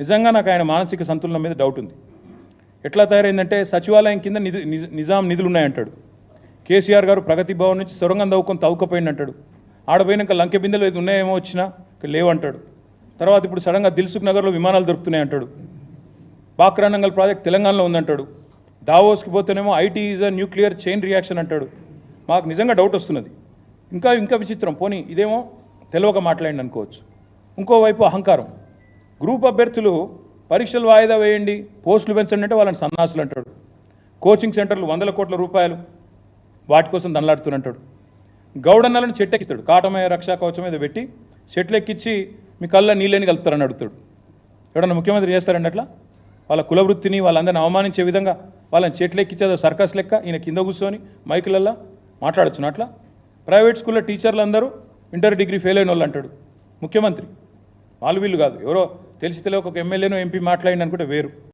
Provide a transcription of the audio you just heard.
నిజంగా నాకు ఆయన మానసిక సంతులనం మీద డౌట్ ఉంది. ఎట్లా తయారైందంటే సచివాలయం కింద నిధి నిజ- నిజాం నిధులు ఉన్నాయంటాడు కేసీఆర్ గారు ప్రగతి భవన్ నుంచి సొరంగం తవ్వుకొని తవ్వుకపోయింది అంటాడు ఆడపోయినాక లంకె బిందెలు ఏది ఉన్నాయేమో వచ్చినా లేవంటాడు. తర్వాత ఇప్పుడు సడన్గా దిల్సుఖ్ నగర్లో విమానాలు దొరుకుతున్నాయి అంటాడు. బాక్రానంగల్ ప్రాజెక్ట్ తెలంగాణలో ఉందంటాడు. దావోస్కి పోతేనేమో IT is a nuclear chain reaction అంటాడు. మాకు నిజంగా డౌట్ వస్తున్నది. ఇంకా ఇంకా విచిత్రం. పోనీ ఇదేమో తెలియక మాట్లాడండి అనుకోవచ్చు. ఇంకోవైపు అహంకారం. గ్రూప్ అభ్యర్థులు పరీక్షలు వాయిదా వేయండి పోస్టులు పెంచండి అంటే వాళ్ళని సన్నాసులు అంటాడు. కోచింగ్ సెంటర్లు వందల కోట్ల రూపాయలు వాటి కోసం దండలాడుతున్నట్టాడు గౌడన్నలను చెట్టెక్కిస్తాడు. కాటమయ రక్షా కవచం మీద పెట్టి చెట్లు ఎక్కించి మీ కళ్ళ నీళ్ళని కలుపుతారని అడుగుతాడు. ఎవడన్నా ముఖ్యమంత్రి చేస్తారండి అట్లా? వాళ్ళ కులవృత్తిని వాళ్ళందరిని అవమానించే విధంగా వాళ్ళని చెట్లు ఎక్కించేదో సర్కస్ లెక్క ఈయన కింద కూర్చొని మైకులల్లో మాట్లాడచ్చును అట్లా? ప్రైవేట్ స్కూల్లో టీచర్లు అందరూ ఇంటర్ డిగ్రీ ఫెయిల్ అయిన వాళ్ళు అంటాడు ముఖ్యమంత్రి. వాళ్ళు వీళ్ళు కాదు. ఎవరో తెలిసి తెలియక ఒక ఎమ్మెల్యేను ఎంపీ మాట్లాడిన అనుకుంటే వేరు.